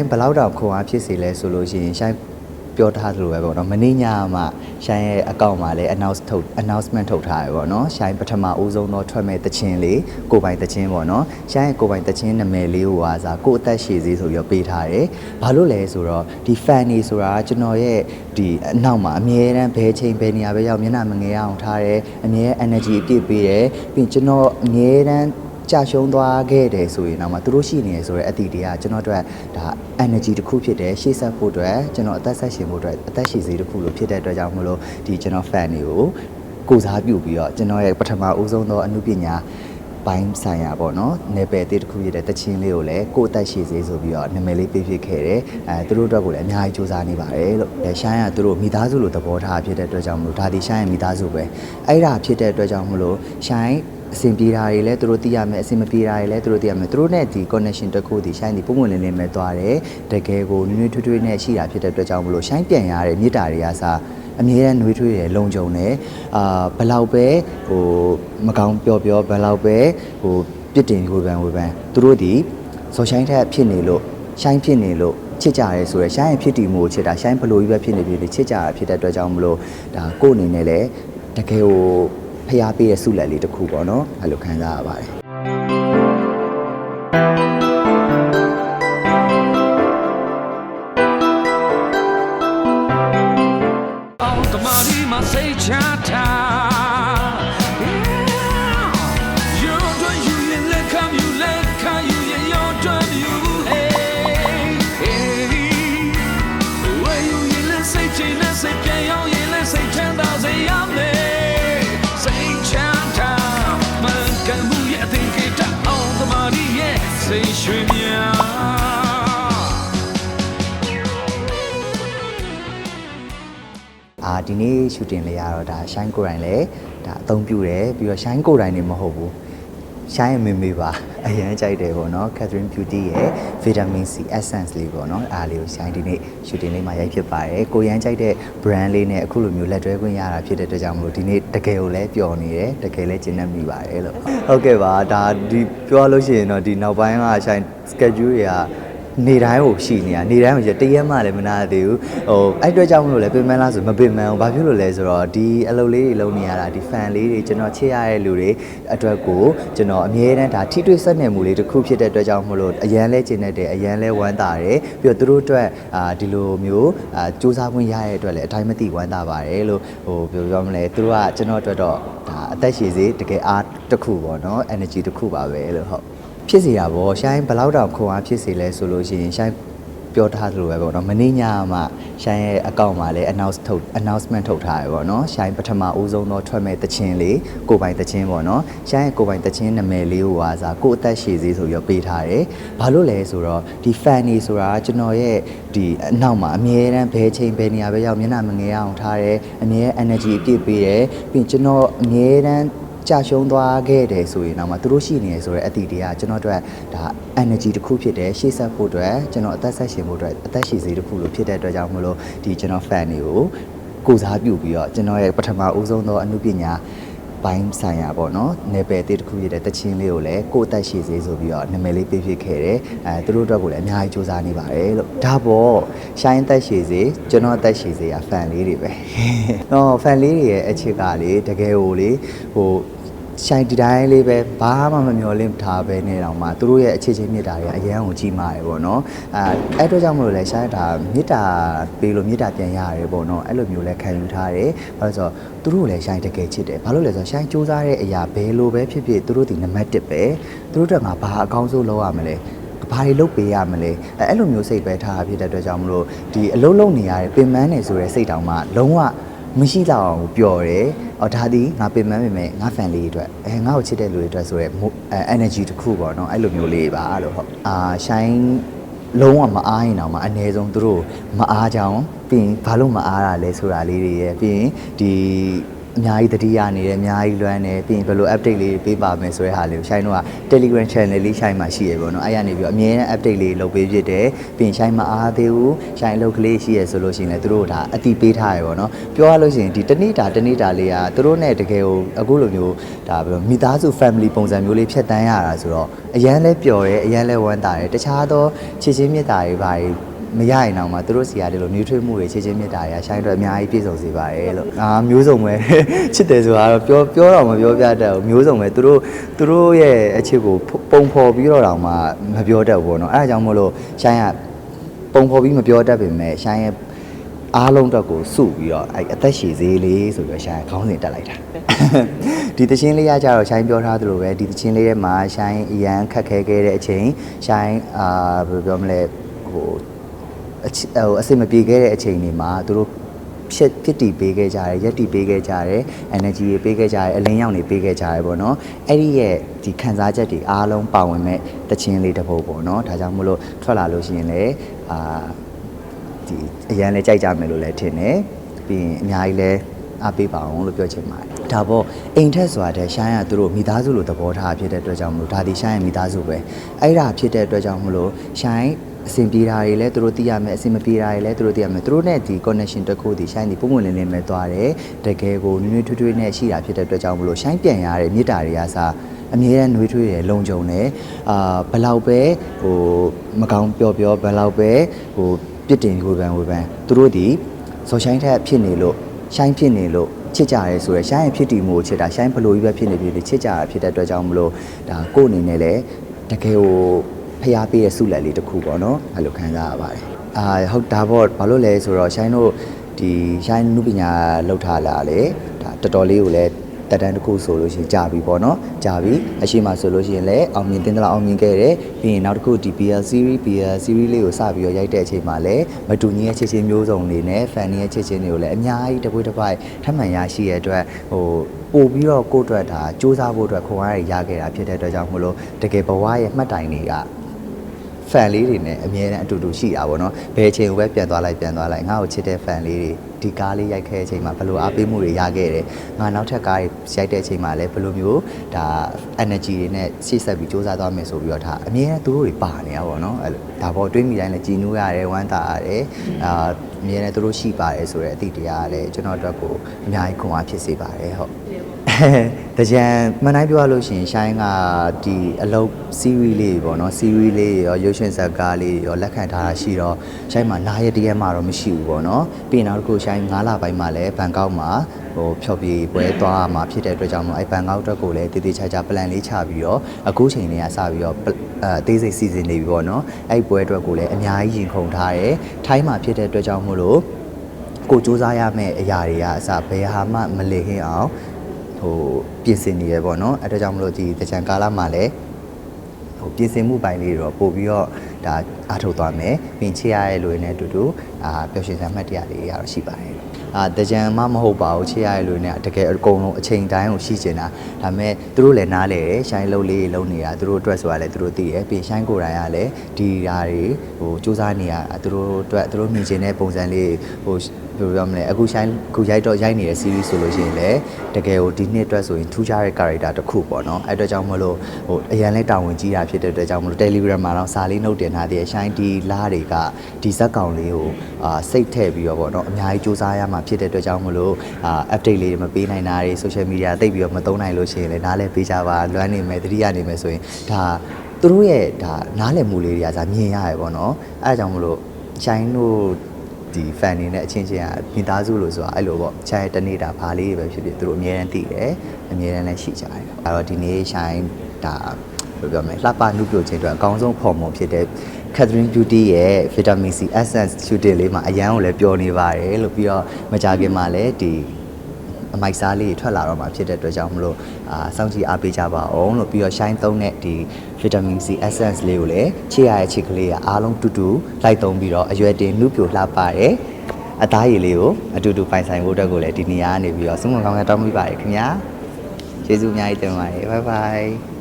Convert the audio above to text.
င်းဘယ်လောက်တောင်ခွန်အားဖြစ်စေလဲဆိုလို့ရှိရင်ရှိုင်းပြောထားသလိုပဲပေါ့နော်မနေ့ညမှရှိုင်းရဲ့အကောင့်မှာလည်း announce ထုတ် announcement ထုတ်ထားရပေါ့နော်ရှိုင်းပထမဦးဆုံးတော့ထွက်မဲ့တခြင်းလေးကိုပိုင်တခြင်းပေါ့နော်ရှိုင်းရဲ့ကိုပိုင်တခြင်းနာမည်လေးကိုဟာစာကိုအသက်ရှည်စေးဆိုပြီးတော့ပေးထားတယ်ဘာလို့လဲဆိုတော့ဒီ fan နေဆိုတာကကျွန်တော်ရဲ့ဒီအနောက်မှာအမြဲတမ်းဘဲချိန်ဘဲနေရာပဲရောက်မျက်နှာမငယ်အောင်ထားတယ်အမြဲ energy အပြည့်ပေးတယ်ပြီးရင်ကျွန်တော်အမြဲတမ်း ကြာရှုံးသွားခဲ့တယ်ဆိုရင်တော့မှသူတို့ရှိနေရဆိုတဲ့အသည့်တရားကျွန်တော်တို့ကဒါ energy တစ်ခုဖြစ်တယ်ရှေ့ဆက်ဖို့အတွက်ကျွန်တော်အသက်ဆက်ရှင်ဖို့အတွက်အသက်ရှည်စေးတစ်ခုလို့ဖြစ်တဲ့အတွက်ကြောင့်မလို့ဒီကျွန်တော် fan တွေကိုကိုစားပြုပြီးတော့ကျွန်တော်ရဲ့ပထမဦးဆုံးသောအမှုပညာပိုင်းဆိုင်ရာပေါ့နော်နယ်ပယ်တစ်ခုဖြစ်တဲ့တချင်းလေးကိုလည်းကိုယ်အသက်ရှည်စေးဆိုပြီးတော့နာမည်လေးပေးဖြစ်ခဲ့တယ်အဲသူတို့အတွက်ကိုလည်းအများကြီးစူးစမ်းနေပါတယ်လို့အဲရှိုင်းကသူတို့မိသားစုလိုသဘောထားဖြစ်တဲ့အတွက်ကြောင့်မလို့ဒါဒီရှိုင်းရဲ့မိသားစုပဲအဲ့ဒါဖြစ်တဲ့အတွက်ကြောင့်မလို့ရှိုင်း အဆင်ပြေတာတွေလည်းသူတို့သိရမယ်အဆင်မပြေတာတွေလည်းသူတို့သိရမယ်သူတို့နဲ့ဒီ connection တစ်ခုဒီ shine ဒီပုံမှန်လင်းလင်းပဲသွားတယ်တကယ်ကိုနွေးနွေးထွေးထွေးနဲ့ရှိတာဖြစ်တဲ့အတွက်ကြောင့်မလို့ shine ပြန်ရတဲ့မြေတာတွေကစားအမြဲတမ်းနှွေးထွေးတယ်လုံခြုံတယ်အာဘယ်လောက်ပဲဟိုမကောင်းပြောပြောဘယ်လောက်ပဲဟိုပြစ်တင်ဝေဖန်ဝေဖန်သူတို့ဒီ so shine ထက်ဖြစ်နေလို့ shine ဖြစ်နေလို့ချစ်ကြရဲဆိုရယ် shine ဖြစ်တည်မှုကိုချစ်တာ shine ဘလို့ကြီးပဲဖြစ်နေပြီလေချစ်ကြရဖြစ်တဲ့အတွက်ကြောင့်မလို့ဒါကိုယ့်အနေနဲ့လည်းတကယ်ကို ဖျားပေးတဲ့ဆုလက်လေးတစ်ခုပေါ့နော်အဲ့လိုခံစားရပါတယ် အာဒီနေ့ရှူတင်လေးရတော့ဒါ shine ကိုယ်တိုင်လည်းဒါအသုံးပြုတယ်ပြီးတော့ shine ကိုယ်တိုင်နေမဟုတ်ဘူး shine ရဲ့မေမေပါအရန်ကြိုက်တယ်ပေါ့နော် Catherine Beauty ရဲ့ vitamin C essence လေးပေါ့နော်အားလေးကို shine ဒီနေ့ရှူတင်လေးမှာရိုက်ဖြစ်ပါတယ်ကိုရန်ကြိုက်တဲ့ brand လေးနဲ့အခုလိုမျိုးလက်တွဲခွင့်ရတာဖြစ်တဲ့အတွက်ကြောင့်မလို့ဒီနေ့တကယ်ကိုလည်းပျော်နေတယ်တကယ်လည်းကျဉ်းနှံ့မိပါတယ်လို့ဟုတ်ကဲ့ပါဒါဒီပြောလို့ရှိရင်တော့ဒီနောက်ပိုင်းက shine schedule တွေက နေတိုင်းကိုရှိနေတာနေတိုင်းကိုရတရက်မှလည်းမနာသေးဘူးဟိုအဲ့အတွက်ကြောင့်မလို့လဲပင်မလားဆိုမပင်မအောင်ဘာဖြစ်လို့လဲဆိုတော့ဒီအလုပ်လေးတွေလုပ်နေရတာဒီ fan လေးတွေကျွန်တော်ချစ်ရတဲ့လူတွေအတွက်ကိုကျွန်တော်အမြဲတမ်းဒါထိတွေ့ဆက်နွယ်မှုလေးတစ်ခုဖြစ်တဲ့အတွက်ကြောင့်မလို့အရန်လဲကျင်နေတယ်အရန်လဲဝမ်းသာတယ်ပြီးတော့သူတို့အတွက်အာဒီလိုမျိုးအာစူးစမ်းခွင့်ရတဲ့အတွက်လည်းအတိုင်းမသိဝမ်းသာပါတယ်လို့ဟိုပြောပြောမလဲသူတို့ကကျွန်တော်အတွက်တော့ဒါအသက်ရှည်စေတကယ်အားတစ်ခုပေါ့နော် energy တစ်ခုပါပဲလို့ဟုတ် ဖြစ်စေတာပေါ့ရှိုင်းဘယ်လောက်တောင်ခွန်အားဖြစ်စေလဲဆိုလို့ရှိရင်ရှိုင်းပြောထားသလိုပဲပေါ့နော်မနေ့ညမှရှိုင်းရဲ့အကောင့်မှာလည်း announce ထုတ် announcement ထုတ်ထားရပေါ့နော်ရှိုင်းပထမဦးဆုံးတော့ထွက်မဲ့တခြင်းလေးကိုပိုင်တခြင်းပေါ့နော်ရှိုင်းရဲ့ကိုပိုင်တခြင်းနာမည်လေးကိုဟာစာကိုအသက်ရှည်စေးဆိုပြီးတော့ပေးထားတယ်ဘာလို့လဲဆိုတော့ဒီ fan နေဆိုတာကကျွန်တော်ရဲ့ဒီအနောက်မှာအမြဲတမ်းဘဲချိန်ဘဲနေရာပဲရောက်မျက်နှာမငယ်အောင်ထားတယ်အမြဲ energy အပြည့်ပေးတယ်ပြီးရင်ကျွန်တော်အမြဲတမ်း ကြာရှုံးသွားခဲ့တယ်ဆိုရင်တော့မှသူတို့ရှိနေရဆိုတဲ့အသည့်တရားကျွန်တော်တို့ကဒါ energy တစ်ခုဖြစ်တယ်ရှေ့ဆက်ဖို့အတွက်ကျွန်တော်အသက်ဆက်ရှင်ဖို့အတွက်အသက်ရှည်စေးတစ်ခုလို့ဖြစ်တဲ့အတွက်ကြောင့်မလို့ဒီကျွန်တော် fan တွေကိုကိုစားပြုပြီးတော့ကျွန်တော်ရဲ့ပထမဦးဆုံးသောအမှုပညာပိုင်းဆိုင်ရာပေါ့နော်နယ်ပယ်တစ်ခုဖြစ်တဲ့တချင်းလေးကိုလည်းကိုယ်အသက်ရှည်စေးဆိုပြီးတော့နာမည်လေးပေးဖြစ်ခဲ့တယ်အဲသူတို့အတွက်ကိုလည်းအများကြီးစူးစမ်းနေပါတယ်လို့ဒါပေါ့ရှိုင်းအသက်ရှည်စေးကျွန်တော်အသက်ရှည်စေးက fan လေးတွေပဲဟော fan လေးတွေရဲ့အချစ်ကလေတကယ်ကိုလေဟို ရှိုင်းဒီတိုင်းလေးပဲဘာမှမမျောလင့်ထားပဲနေတော့မှသူတို့ရဲ့အခြေချင်းမြတ်တာတွေကအရန်ကိုကြီးမားတယ်ပေါ့နော်အဲအဲ့အတွက်ကြောင့်မလို့လဲရှိုင်းဒါမြတ်တာပေးလို့မြတ်တာပြန်ရတယ်ပေါ့နော်အဲ့လိုမျိုးလဲခံယူထားတယ်ဘာလို့လဲဆိုတော့သူတို့လည်းရှိုင်းတကယ်ချစ်တယ်ဘာလို့လဲဆိုတော့ရှိုင်းစူးစမ်းတဲ့အရာဘယ်လိုပဲဖြစ်ဖြစ်သူတို့ဒီနံပါတ်1ပဲသူတို့တက်ငါဘာအကောင်းဆုံးလုပ်ရမလဲဘာတွေလုပ်ပေးရမလဲအဲအဲ့လိုမျိုးစိတ်ပဲထားဖြစ်တဲ့အတွက်ကြောင့်မလို့ဒီအလုံးလုံးနေရတဲ့ပင်ပန်းနေဆိုတဲ့စိတ်တောင်မှလုံးဝ မရှိတော့အောင်ပျော်တယ်။အော်ဒါဒီငါပင်ပန်းပေမဲ့ငါ fan လေးတွေအတွက်အဲငါ့ကိုချစ်တဲ့လူတွေအတွက်ဆိုရဲအဲ energy တစ်ခုပေါ့နော်အဲ့လိုမျိုးလေးပါလို့ဟုတ်အာ shine လုံးဝမအားရင်တော့မှအ ਨੇ ဆုံးသူတို့မအားကြအောင်ပြီးရင်ဘာလို့မအားတာလဲဆိုတာလေးတွေရဲ့ပြီးရင်ဒီ အများကြီးတတိယနေတယ်အများကြီးလွမ်းတယ်ပြီးရင်ဘယ်လို update လေးတွေပေးပါမယ်ဆိုတဲ့ဟာလေးကိုရှိုင်းတို့က Telegram channel လေးရှိုင်းမှာရှိရပေါ့နော်အဲ့ရနေပြီးတော့အမြဲတမ်း update လေးလုပ်ပေးဖြစ်တယ်ပြီးရင်ရှိုင်းမအားသေးဘူးရှိုင်းအလုပ်ကလေးရှိရဆိုလို့ရှိရင်လည်းသူတို့ဒါအတိပေးထားရပေါ့နော်ပြောရလို့ရှိရင်ဒီတနေ့တာတနေ့တာလေးကသူတို့နဲ့တကယ်ကိုအခုလိုမျိုးဒါဘယ်လိုမိသားစု family ပုံစံမျိုးလေးဖြတ်တန်းရတာဆိုတော့အရန်လဲပျော်တယ်အရန်လဲဝမ်းသာတယ်တခြားသောချစ်ချင်းမြတ်တာတွေဘာတွေ မရရင်တော့မှသူတို့စီရတယ်လို့နှွေးထွေးမှုတွေချစ်ချင်းမြတ်တာတွေကရှိုင်းတော့အများကြီးပြည့်စုံစေပါတယ်လို့အာမျိုးစုံပဲချစ်တယ်ဆိုတာတော့ပြောပြောတော့မပြောပြတတ်ဘူးမျိုးစုံပဲသူတို့သူတို့ရဲ့အချစ်ကိုပုံဖော်ပြီးတော့တောင်မှမပြောတတ်ဘူးပေါ့နော်အဲဒါကြောင့်မို့လို့ရှိုင်းကပုံဖော်ပြီးမပြောတတ်ပေမဲ့ရှိုင်းရဲ့အားလုံးတော့ကိုစုပြီးတော့အဲအသက်ရှည်စေးလေးဆိုပြီးတော့ရှိုင်းခေါင်းစဉ်တက်လိုက်တာဒီသချင်းလေးရကြတော့ရှိုင်းပြောထားသလိုပဲဒီသချင်းလေးထဲမှာရှိုင်းအရန်ခက်ခဲခဲ့တဲ့အချိန်ရှိုင်းအာဘယ်လိုပြောမလဲဟိုအချ ဟိုအစင်မပြေခဲ့တဲ့အချိန်တွေမှာသူတို့ဖြစ်ဖြစ်တည်ပေးခဲ့ကြတယ်ရက်တည်ပေးခဲ့ကြတယ် energy တွေပေးခဲ့ကြတယ်အလင်းရောင်တွေပေးခဲ့ကြတယ်ပေါ့နော်အဲ့ဒီရဲ့ဒီခံစားချက်တွေအားလုံးပါဝင်မဲ့တခြင်းလေးတစ်ပုဒ်ပေါ့နော်ဒါကြောင့်မို့လို့ထွက်လာလို့ရှိရင်လည်းအာဒီအရန်လဲကြိုက်ကြမယ်လို့လည်းထင်တယ်ပြီးရင်အများကြီးလဲအားပေးပါအောင်လို့ပြောချင်ပါတယ်ဒါပေါ့အိမ်ထက်ဆိုတာတဲ့ရှိုင်းကသူတို့မိသားစုလိုသဘောထားဖြစ်တဲ့အတွက်ကြောင့်မလို့ဒါဒီရှိုင်းရဲ့မိသားစုပဲအဲ့ဒါဖြစ်တဲ့အတွက်ကြောင့်မလို့ရှိုင်း အဆင်ပြေတာတွေလည်းသူတို့သိရမယ်အဆင်မပြေတာတွေလည်းသူတို့သိရမယ်သူတို့နဲ့ဒီ connection တစ်ခုဒီ shine ဒီပုံမှန်လင်းလင်းပဲသွားတယ်တကယ်ကိုနွေးနွေးထွေးထွေးနဲ့ရှိတာဖြစ်တဲ့အတွက်ကြောင့်မလို့ shine ပြန်ရတဲ့မြေတာတွေကစားအမြဲတမ်းနှွေးထွေးတယ်လုံခြုံတယ်အာဘယ်လောက်ပဲဟိုမကောင်းပြောပြောဘယ်လောက်ပဲဟိုပြစ်တင်ဝေဖန်ဝေဖန်သူတို့ဒီဇော်ဆိုင်ထက်ဖြစ်နေလို့ shine ဖြစ်နေလို့ချစ်ကြရဲဆိုရယ် shine ဖြစ်တည်မှုကိုချစ်တာ shine ဘလို့ကြီးပဲဖြစ်နေပြီလေချစ်ကြတာဖြစ်တဲ့အတွက်ကြောင့်မလို့ဒါကိုယ့်အနေနဲ့လည်းတကယ်ကို ဖျားပေးတဲ့ဆုလက်လေးတစ်ခုပေါ့နော်အဲ့လိုခံစားရပါတယ်အာဟုတ်ဒါပေါ့ဘာလို့လဲဆိုတော့ရှိုင်းတို့ဒီရှိုင်းနုပညာလောက်ထားလာလေဒါတော်တော်လေးကိုလည်းတက်တန်းတစ်ခုဆိုလို့ရှိရင်ကြာပြီပေါ့နော်ကြာပြီအရှိမဆိုလို့ရှိရင်လည်းအောင်မြင်တင်တယ်လို့အောင်မြင်ခဲ့တယ်ပြီးရင်နောက်တစ်ခုဒီ BL series BL series လေးကိုစပြီးတော့ရိုက်တဲ့အချိန်မှာလည်းမတူညီရဲ့ချစ်ချင်းမျိုးစုံတွေနဲ့ fan ရဲ့ချစ်ချင်းတွေကိုလည်းအများကြီးတစ်ပွေးတစ်ပိုက်ထပ်မံရရှိရတဲ့အတွက်ဟိုပို့ပြီးတော့ကိုယ့်အတွက်ဒါစူးစမ်းဖို့အတွက်ခွန်အားရရခဲ့တာဖြစ်တဲ့အတွက်ကြောင့်မလို့တကယ်ဘဝရဲ့မှတ်တိုင်တွေက fan လေးတွေနဲ့အမြဲတမ်းအတူတူရှိတာပေါ့နော်ဘယ်အချိန်ကိုပဲပြန်သွားလိုက်ပြန်သွားလိုက်ငါ့ကိုချစ်တဲ့ fan လေးတွေဒီကားလေးရိုက်ခဲ့တဲ့အချိန်မှာဘယ်လိုအားပေးမှုတွေရခဲ့တယ်ငါနောက်ထပ်ကားတွေရိုက်တဲ့အချိန်မှာလည်းဘယ်လိုမျိုးဒါ energy တွေနဲ့ရှေ့ဆက်ပြီးစူးစမ်းသွားမယ်ဆိုပြီးတော့ဒါအမြဲတမ်းသူတို့တွေပါနေတာပေါ့နော်အဲ့လိုဒါပေါ်တွေးမိတိုင်းလည်းကြည်နူးရတယ်ဝမ်းသာရတယ်အာအမြဲတမ်းသူတို့ရှိပါတယ်ဆိုတဲ့အသည့်တရားကလည်းကျွန်တော်တို့ကိုအများကြီးခွန်အားဖြစ်စေပါတယ်ဟုတ် တကြံမန်တိုင်းပြောရလို့ရှိရင်ရှိုင်းကဒီအလုပ် series လေးပေါ့နော် series လေးရောရုပ်ရှင်ဇာတ်ကားလေးရောလက်ခံထားတာရှိတော့ရှိုင်းမှာနားရတရက်မှတော့မရှိဘူးပေါ့နော်ပြီးရင်နောက်တစ်ခုရှိုင်း9လပိုင်းမှာလည်းဘန်ကောက်မှာဟိုဖြော်ပြပွဲသွားမှာဖြစ်တဲ့အတွက်ကြောင့်မို့အဲဘန်ကောက်အတွက်ကိုလည်းတည်တည်ချာချာ plan လေးချပြီးတော့အခုချိန်လေးကစပြီးတော့အဲအသေးစိတ်စီစဉ်နေပြီပေါ့နော်အဲ့ပွဲအတွက်ကိုလည်းအများကြီးရင်ခုန်ထားတယ်ထိုင်းမှာဖြစ်တဲ့အတွက်ကြောင့်မို့လို့ကိုစူးစမ်းရမယ့်အရာတွေကအစဘယ်ဟာမှမလေဟင်းအောင် ဟိုပြင်ဆင်နေရပေါ့နော်အဲဒါကြောင့်မလို့ဒီတကြံကာလမှာလည်းဟိုပြင်ဆင်မှုပိုင်းလေးတော့ပို့ပြီးတော့ဒါအားထုတ်သွားမယ်ပြင်ချရရဲ့လူတွေနဲ့အတူတူအာပျော်ရွှင်စရာမှတ်တရလေးရတော့ရှိပါတယ် အာတကြံမှမဟုတ်ပါဘူးချရရဲ့လူတွေနဲ့တကယ်အကုန်လုံးအချိန်တိုင်းကိုရှိကျင်တာဒါပေမဲ့သူတို့လည်းနားလေတယ်ရှိုင်းလုံးလေးလုံးနေတာသူတို့အတွက်ဆိုတာလည်းသူတို့သိတယ်ပြင်ရှိုင်းကိုယ်တိုင်ကလည်းဒီဓာတွေဟိုစူးစမ်းနေရတာသူတို့အတွက်သူတို့မြင်ချင်တဲ့ပုံစံလေးဟိုဘယ်လိုပြောမလဲအခုရှိုင်းအခုရိုက်တော့ရိုက်နေတဲ့ series ဆိုလို့ရှိရင်လည်းတကယ်ကိုဒီနှစ်အတွက်ဆိုရင်ထူးခြားတဲ့ character တစ်ခုပေါ့နော်အဲ့အတွက်ကြောင့်မလို့ဟိုအရန်လဲတာဝန်ကြီးတာဖြစ်တဲ့အတွက်ကြောင့်မလို့ Telegram မှာတော့စာလေးနှုတ်တင်ထားတဲ့ရှိုင်းဒီလားတွေကဒီဇက်ကောင်လေးကိုအာစိတ်ထည့်ပြီးတော့ပေါ့နော်အများကြီးစူးစမ်းရမှာဖြစ်တဲ့အတွက်ကြောင့်မလို့အာ update လေးတွေမပေးနိုင်တာတွေ social media တိတ်ပြီးတော့မသုံးနိုင်လို့ရှိရင်လည်းနားလဲပေးကြပါလွမ်းနေမယ်တတိယနေမယ်ဆိုရင်ဒါသူတို့ရဲ့ဒါနားလည်မှုလေးတွေကစာမြင်ရတယ်ပေါ့နော်အဲ့ဒါကြောင့်မလို့ရှိုင်းတို့ဒီ fan တွေနဲ့အချင်းချင်းကမိသားစုလို့ဆိုတာအဲ့လိုပေါ့ခြားတနေတာဘာလေးတွေပဲဖြစ်ဖြစ်သူတို့အမြဲတမ်းသိတယ်အမြဲတမ်းလည်းရှိကြတယ်အဲ့တော့ဒီနေ့ shine ဒါဘယ်လိုပြောမလဲလှပနုပြိုခြင်းအတွက်အကောင်းဆုံးဖော်မွန်ဖြစ်တဲ့ Catherine Beauty ရဲ့ Vitamin C Essence shooting လေးမှာအရန်ကိုလည်းပျော်နေပါတယ်လို့ပြီးတော့မကြခင်မှာလည်းဒီအမိုက်စားလေးတွေထွက်လာတော့မှာဖြစ်တဲ့အတွက်ကြောင့်မလို့အာစောင့်ကြည့်အားပေးကြပါအောင်လို့ပြီးတော့ shine သုံးတဲ့ဒီ vitamin C essence လေးကိုလည်းချစ်ရတဲ့ချစ်ကလေးကအားလုံးတူတူလိုက်သုံးပြီးတော့အရွယ်တင်နှုတ်ပြလှပါတယ်အသားရည်လေးကိုအတူတူပိုင်ဆိုင်ဖို့အတွက်ကိုလည်းဒီနေရာကနေပြီးတော့စုံမကောင်းကတောင်းမိပါတယ်ခင်ဗျာကျေးဇူးအများကြီးတင်ပါတယ် bye bye